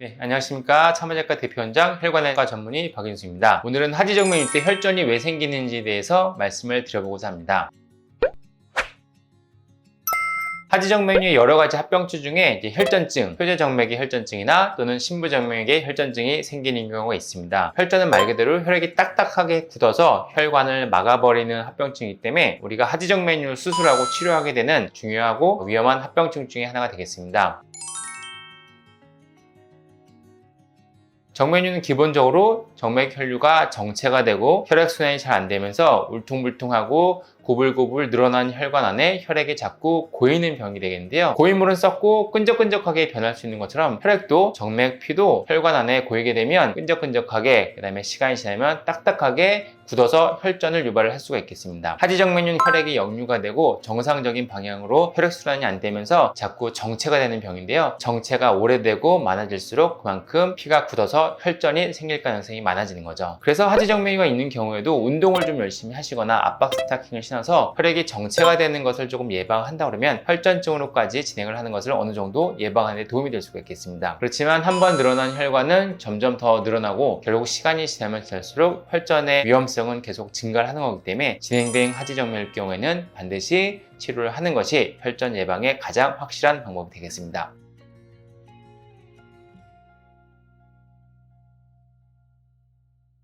네, 안녕하십니까. 참여작가 대표원장 혈관외과 전문의 박윤수입니다. 오늘은 하지정맥일 때 혈전이 왜 생기는지에 대해서 말씀을 드려보고자 합니다. 하지정맥류의 여러 가지 합병증 중에 혈전증, 표제정맥의 혈전증이나 또는 심부정맥의 혈전증이 생기는 경우가 있습니다. 혈전은 말 그대로 혈액이 딱딱하게 굳어서 혈관을 막아버리는 합병증이기 때문에 우리가 하지정맥류를 수술하고 치료하게 되는 중요하고 위험한 합병증 중에 하나가 되겠습니다. 정맥류는 기본적으로 정맥 혈류가 정체가 되고 혈액순환이 잘 안 되면서 울퉁불퉁하고 고불고불 늘어난 혈관 안에 혈액이 자꾸 고이는 병이 되겠는데요. 고인물은 썩고 끈적끈적하게 변할 수 있는 것처럼 혈액도 정맥, 피도 혈관 안에 고이게 되면 끈적끈적하게 그 다음에 시간이 지나면 딱딱하게 굳어서 혈전을 유발을 할 수가 있겠습니다. 하지정맥류는 혈액이 역류가 되고 정상적인 방향으로 혈액순환이 안 되면서 자꾸 정체가 되는 병인데요. 정체가 오래되고 많아질수록 그만큼 피가 굳어서 혈전이 생길 가능성이 많아지는 거죠. 그래서 하지정맥류가 있는 경우에도 운동을 좀 열심히 하시거나 압박 스타킹을 신 어서 혈액이 정체가 되는 것을 조금 예방한다 그러면 혈전증으로까지 진행을 하는 것을 어느 정도 예방하는 데 도움이 될 수가 있겠습니다. 그렇지만 한 번 늘어난 혈관은 점점 더 늘어나고 결국 시간이 지나면 지날수록 혈전의 위험성은 계속 증가를 하는 거기 때문에 진행된 하지정맥일 경우에는 반드시 치료를 하는 것이 혈전 예방의 가장 확실한 방법이 되겠습니다.